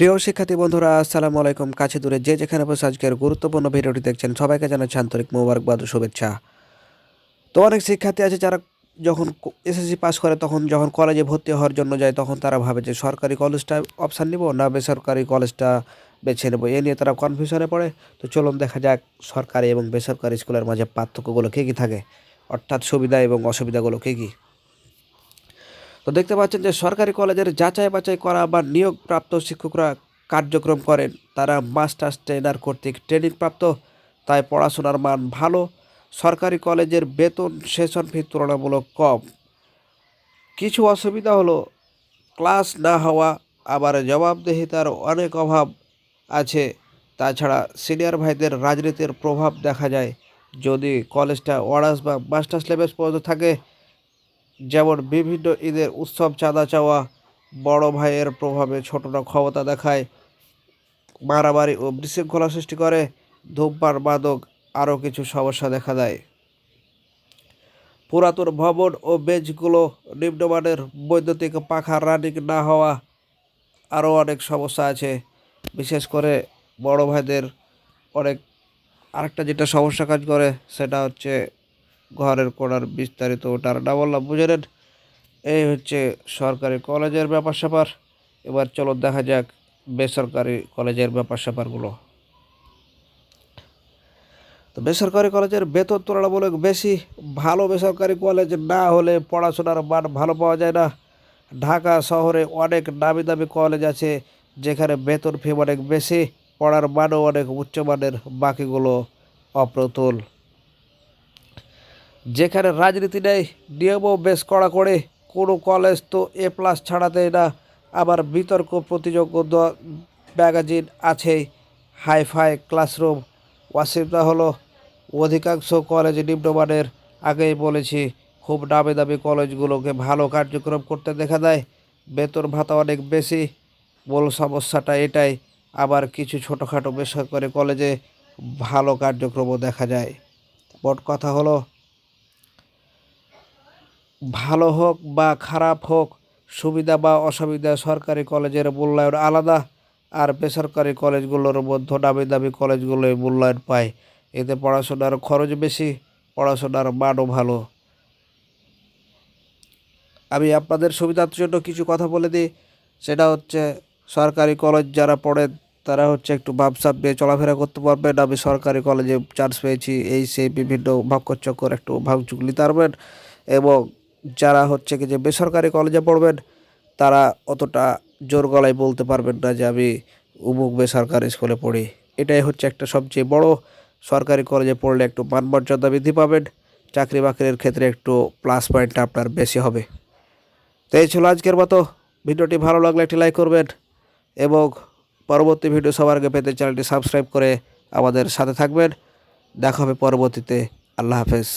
প্রিয় শিক্ষার্থী বন্ধুরা, আসসালামু আলাইকুম। কাছে দূরে যে যেখানে বসে আজকের গুরুত্বপূর্ণ ভিডিওটি দেখছেন, সবাইকে জানাচ্ছি আন্তরিক মোবারকবাদ ও শুভেচ্ছা। তো অনেক শিক্ষার্থী আছে যারা যখন এসএসসি পাস করে, তখন যখন কলেজে ভর্তি হওয়ার জন্য যায়, তখন তারা ভাবে যে সরকারি কলেজটা অপশান নিব না বেসরকারি কলেজটা বেছে নেব? এ নিয়ে তারা কনফিউশনে পড়ে। তো চলুন দেখা যাক সরকারি এবং বেসরকারি স্কুলের মাঝে পার্থক্যগুলো কী কী থাকে? অর্থাৎ সুবিধা এবং অসুবিধাগুলো কী কী? তো দেখতে পাচ্ছেন যে সরকারি কলেজের যাচাই বাছাই করা বা নিয়োগপ্রাপ্ত শিক্ষকরা কার্যক্রম করেন। তারা মাস্টার্স ট্রেনার কর্তৃক ট্রেনিং প্রাপ্ত তাই পড়াশোনার মান ভালো। সরকারি কলেজের বেতন সেশন ফি তুলনামূলক কম। কিছু অসুবিধা হলো, ক্লাস না হওয়া, আবার জবাবদেহিতার অনেক অভাব আছে। তাছাড়া সিনিয়র ভাইদের রাজনীতির প্রভাব দেখা যায়। যদি কলেজটা অনার্স বা মাস্টার্স লেভেল পর্যন্ত থাকে যেমন বিভিন্ন ঈদের উৎসব, চাঁদা চাওয়া, বড় ভাইয়ের প্রভাবে ছোটরা ক্ষমতা দেখায়, মারামারি ও বিশৃঙ্খলা সৃষ্টি করে, ধূমপান, মাদক, আরও কিছু সমস্যা দেখা দেয়। পুরাতন ভবন ও বেঞ্চগুলো নিম্নমানের বৈদ্যুতিক পাখা রানিং না হওয়া আরও অনেক সমস্যা আছে। বিশেষ করে বড় ভাইদের অনেক আরেকটা যেটা সমস্যা কাজ করে, সেটা হচ্ছে ঘরের কোণার বিস্তারিত ওটার না বললাম বুঝে নেন। এই হচ্ছে সরকারি কলেজের ব্যাপার স্যাপার। এবার চলো দেখা যাক বেসরকারি কলেজের ব্যাপার স্যাপারগুলো। তো বেসরকারি কলেজের বেতন তুলনামূলক বেশি। ভালো বেসরকারি কলেজ না হলে পড়াশোনার মান ভালো পাওয়া যায় না। ঢাকা শহরে অনেক নামি দামি কলেজ আছে যেখানে বেতন ফি অনেক বেশি। পড়ার মানও অনেক উচ্চমানের। বাকিগুলো অপ্রতুল। যেখানে রাজনীতি নেই, নিয়মও বেশ কড়া করে। কোনো কলেজ তো এ প্লাস ছাড়াতেই না। আবার বিতর্ক প্রতিযোগ্য ম্যাগাজিন আছেই হাইফাই ক্লাসরুম অসুবিধা হলো অধিকাংশ কলেজ নিম্নমানের। আগেই বলেছি, খুব দামি দামি কলেজগুলোকে ভালো কার্যক্রম করতে দেখা দেয় বেতন ভাতা অনেক বেশি। মূল সমস্যাটা এটাই। আবার কিছু ছোটোখাটো বেসরকারি কলেজে ভালো কার্যক্রমও দেখা যায়। মোট কথা হলো ভালো হোক বা খারাপ হোক, সুবিধা বা অসুবিধা সরকারি কলেজের মূল্যায়ন আলাদা আর বেসরকারি কলেজগুলোর মধ্যে দামি দামি কলেজগুলোই মূল্যায়ন পায়। এতে পড়াশোনার খরচ বেশি, পড়াশোনার মানও ভালো। আমি আপনাদের সুবিধার জন্য কিছু কথা বলে দিই। সেটা হচ্ছে, সরকারি কলেজ যারা পড়েন, তারা হচ্ছে একটু ভাবসাব নিয়ে চলাফেরা করতে পারবেন। আমি সরকারি কলেজে চান্স পেয়েছি, এই সেই বিভিন্ন ভাগ্যচক্কর একটু ভাবচুক নিতে পারবেন এবং যারা হচ্ছে কি যে বেসরকারি কলেজে পড়বেন, তারা অতটা জোর গলায় বলতে পারবেন না যে আমি উমুক বেসরকারি স্কুলে পড়ি। এটাই হচ্ছে একটা সবচেয়ে বড় সরকারি কলেজে পড়লে একটু মান মর্যাদা বৃদ্ধি পাবেন, চাকরি বাকরির ক্ষেত্রে একটু প্লাস পয়েন্টটা আপনার বেশি হবে। তো এই ছিল আজকের মতো। ভিডিওটি ভালো লাগলে একটি লাইক করবেন এবং পরবর্তী ভিডিও সবার আগে পেতে চ্যানেলটি সাবস্ক্রাইব করে আমাদের সাথে থাকবেন। দেখা হবে পরবর্তীতে। আল্লাহ হাফেজ।